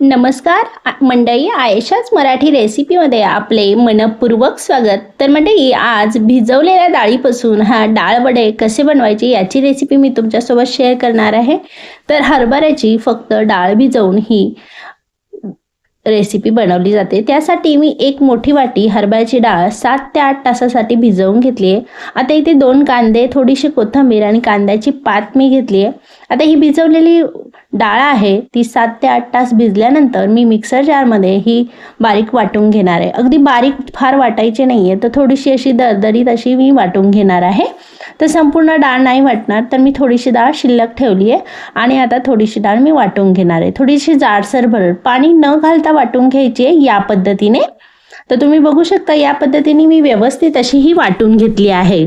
नमस्कार मंडई आयशाच मराठी रेसिपीमध्ये आपले मनपूर्वक स्वागत. तर मंडई आज भिजवलेल्या डाळीपासून हा डाळ वडे कसे बनवायचे याची रेसिपी मी तुमच्यासोबत शेअर करणार आहे. तर हरभऱ्याची फक्त डाळ भिजवून ही रेसिपी बनवली जाते. त्यासाठी मी एक मोठी वाटी हरभऱ्याची डाळ सात ते आठ तासासाठी भिजवून घेतली आहे. आता इथे दोन कांदे थोडीशी कोथिंबीर आणि कांद्याची पात मी घेतली आहे. आता ही भिजवलेली डाळ आहे ती सात ते आठ तास भिजल्यानंतर मी मिक्सर जारमध्ये ही बारीक वाटून घेणार आहे. अगदी बारीक फार वाटायची नाही आहे तर थोडीशी अशी दरदरीत अशी मी वाटून घेणार आहे. तर संपूर्ण डाळ नाही वाटणार तर मी थोडीशी डाळ शिल्लक ठेवली आहे आणि आता थोडीशी डाळ मी वाटून घेणार आहे. थोडीशी जाडसर भरड पाणी न घालता वाटून घ्यायची आहे या पद्धतीने. तर तुम्ही बघू शकता या पद्धतीने मी व्यवस्थित अशी ही वाटून घेतली आहे.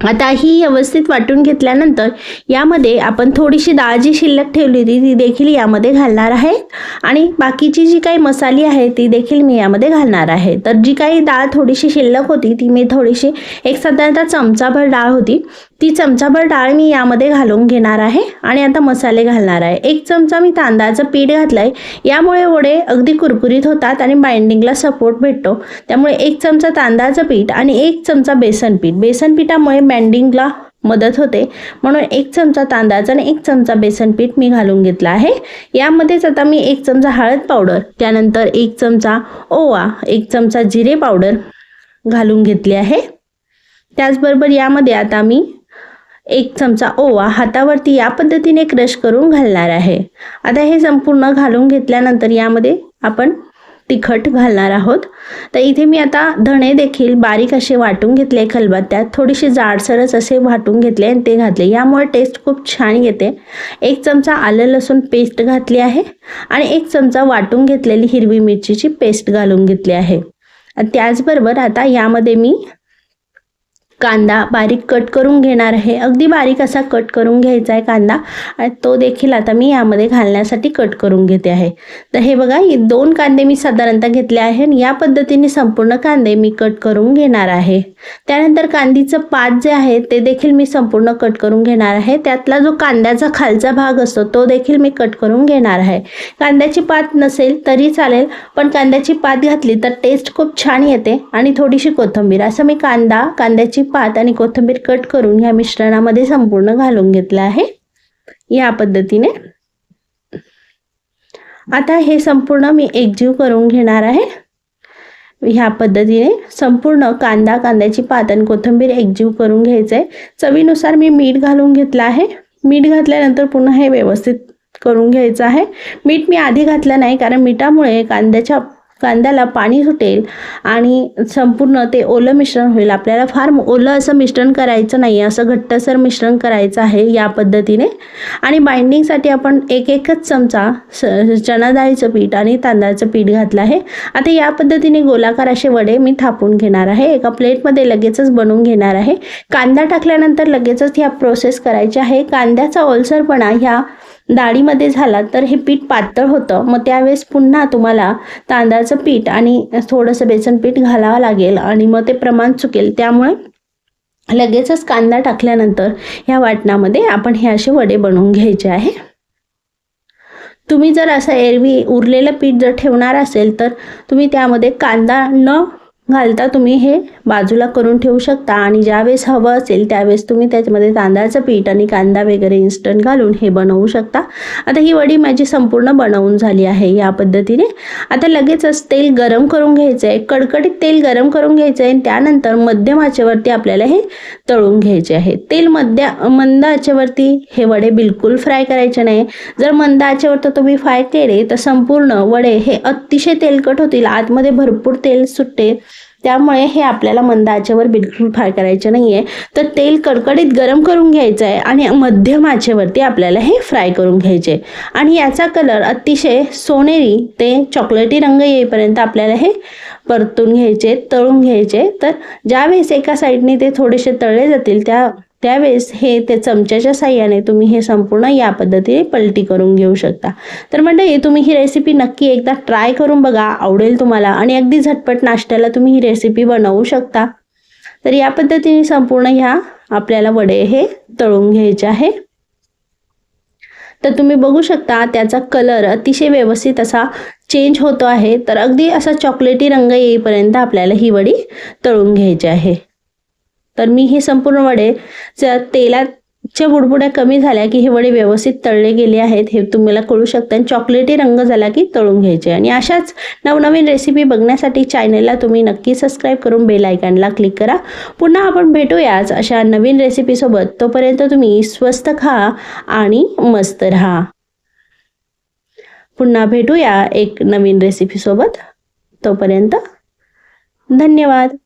आता ही व्यवस्थित वाटून घेतल्यानंतर यामध्ये आपण थोडीशी डाळ जी शिल्लक ठेवली होती ती देखील यामध्ये घालणार आहे. आणि बाकीची जी काही मसाली आहे ती देखील मी यामध्ये घालणार आहे. तर जी काही डाळ थोडीशी शिल्लक होती ती मी थोडीशी एक साधारणतः चमचाभर डाळ होती. ती चमचाभर डाळ मी यामध्ये घालून घेणार आहे आणि आता मसाले घालणार आहे. एक चमचा मी तांदळाचं पीठ घातलं आहे यामुळे वडे अगदी कुरकुरीत होतात आणि बाइंडिंगला सपोर्ट भेटतो. त्यामुळे एक चमचा तांदळाचं पीठ आणि एक चमचा बेसन पीठ. बेसन पिठामुळे बाइंडिंगला मदत होते. म्हणून एक चमचा तांदळाचा आणि एक चमचा बेसन पीठ मी घालून घेतला आहे. यामध्येच आता मी एक चमचा हळद पावडर त्यानंतर एक चमचा ओवा एक चमचा जिरे पावडर घालून घेतले आहे. त्याचबरोबर यामध्ये आता मी एक चमचा ओवा हातावरती या पद्धतीने क्रश करून घालणार आहे. आता हे संपूर्ण घालून घेतल्यानंतर यामध्ये आपण तिखट घालणार आहोत. तर इथे मी आता धणे देखील बारीक असे वाटून घेतले खलबत्त्यात थोडीशी जाडसरच असे वाटून घेतले आणि ते घातले. यामुळे टेस्ट खूप छान येते. एक चमचा आलं लसूण पेस्ट घातली आहे आणि एक चमचा वाटून घेतलेली हिरवी मिरचीची पेस्ट घालून घेतली आहे. त्याचबरोबर आता यामध्ये मी कांदा बारीक कट करून घेणार आहे. अगदी बारीक असा कट करून घ्यायचा आहे कांदा. आणि तो देखील आता मी यामध्ये घालण्यासाठी कट करून घेते आहे. तर हे बघा दोन कांदे मी साधारणतः घेतले आहे आणि या पद्धतीने संपूर्ण कांदे मी कट करून घेणार आहे. त्यानंतर कांदीचं पात जे आहे ते देखील मी संपूर्ण कट करून घेणार आहे. त्यातला जो कांद्याचा खालचा भाग असतो तो देखील मी कट करून घेणार आहे. कांद्याची पात नसेल तरी चालेल पण कांद्याची पात घातली तर टेस्ट खूप छान येते आणि थोडीशी कोथिंबीर. असं मी कांदा कांद्याची पात आणि कोथिंबीर कट करून ह्या मिश्रणामध्ये संपूर्ण घालून घेतलं आहे. या पद्धतीने. आता हे संपूर्ण मी एकजीव करून घेणार आहे. ह्या पद्धतीने संपूर्ण कांदा कांद्याची पात आणि कोथिंबीर एकजीव करून घ्यायचं आहे. चवीनुसार मी मीठ घालून घेतलं आहे. मीठ घातल्यानंतर पुन्हा हे व्यवस्थित करून घ्यायचं आहे. मीठ मी आधी घातलं नाही कारण मिठामुळे कांद्याच्या कांद्याला पाणी सुटेल आणि संपूर्ण ते ओलं मिश्रण होईल. आपल्याला फार ओलं असं मिश्रण करायचं नाही असं घट्टसर मिश्रण करायचं आहे या पद्धतीने. आणि बाइंडिंगसाठी आपण एक एकच चमचा स चणा डाळीचं पीठ आणि तांदळाचं पीठ घातलं आहे. आता या पद्धतीने गोलाकार असे वडे मी थापून घेणार आहे. एका प्लेटमध्ये लगेचच बनवून घेणार आहे. कांदा टाकल्यानंतर लगेचच ह्या प्रोसेस करायची आहे. कांद्याचा ओलसरपणा ह्या डाळीमध्ये झाला तर हे पीठ पातळ होतं. मग त्यावेळेस पुन्हा तुम्हाला तांदळाचं पीठ आणि थोडंसं बेसन पीठ घालावं लागेल आणि मग ते प्रमाण चुकेल. त्यामुळे लगेचच कांदा टाकल्यानंतर ह्या वाटणामध्ये आपण हे असे वडे बनवून घ्यायचे आहे. तुम्ही जर असं एरवी उरलेलं पीठ जर ठेवणार असेल तर तुम्ही त्यामध्ये कांदा न घालता तुम्ही हे बाजूला करून ठेवू शकता. आणि ज्यावेळेस हवं असेल त्यावेळेस तुम्ही त्याच्यामध्ये तांदळाचं पीठ आणि कांदा वगैरे इन्स्टंट घालून हे बनवू शकता. आता ही वडी माझी संपूर्ण बनवून झाली आहे या पद्धतीने. आता लगेचच तेल गरम करून घ्यायचं आहे कडकडीत तेल गरम करून घ्यायचं आहे आणि त्यानंतर मध्यम आचेवरती आपल्याला हे तळून घ्यायचे आहे. तेल मध्य मंद आचेवरती हे वडे बिलकुल फ्राय करायचे नाही. जर मंद आचेवर तुम्ही फ्राय केले तर संपूर्ण वडे हे अतिशय तेलकट होतील. आतमध्ये भरपूर तेल सुटते. त्यामुळे हे आपल्याला मंद आचेवर बिलकुल फ्राय करायचे नाही आहे तर तेल कडकडीत गरम करून घ्यायचं आहे आणि मध्यम आचेवरती आपल्याला हे फ्राय करून घ्यायचे. आणि याचा कलर अतिशय सोनेरी ते चॉकलेटी रंग येईपर्यंत आपल्याला हे परतून घ्यायचे तळून घ्यायचे. तर ज्यावेळेस एका साईडने ते थोडेसे तळले जातील त्या त्यावेळेस हे ते चमच्याच्या साह्याने तुम्ही हे संपूर्ण या पद्धतीने पलटी करून घेऊ शकता. तर मंडळी तुम्ही ही रेसिपी नक्की एकदा ट्राय करून बघा आवडेल तुम्हाला आणि अगदी झटपट नाश्त्याला तुम्ही ही रेसिपी बनवू शकता. तर या पद्धतीने संपूर्ण ह्या आपल्याला वडे हे तळून घ्यायचे आहे. तर तुम्ही बघू शकता त्याचा कलर अतिशय व्यवस्थित असा चेंज होतो आहे. तर अगदी असा चॉकलेटी रंग येईपर्यंत आपल्याला ही वडी तळून घ्यायची आहे. तर मी हे संपूर्ण वडे जर तेलाच्या बुडबुड्या कमी झाल्या की हे वडे व्यवस्थित तळले गेले आहेत हे तुम्हाला कळू शकतं. आणि चॉकलेटी रंग झाला की तळून घ्यायचे. आणि अशाच नवनवीन रेसिपी बघण्यासाठी चॅनलला तुम्ही नक्की सबस्क्राईब करून बेल आयकॉनला क्लिक करा. पुन्हा आपण भेटूयाच अशा नवीन रेसिपीसोबत तोपर्यंत तुम्ही स्वस्त खा आणि मस्त राहा. पुन्हा भेटूया एक नवीन रेसिपीसोबत तोपर्यंत धन्यवाद.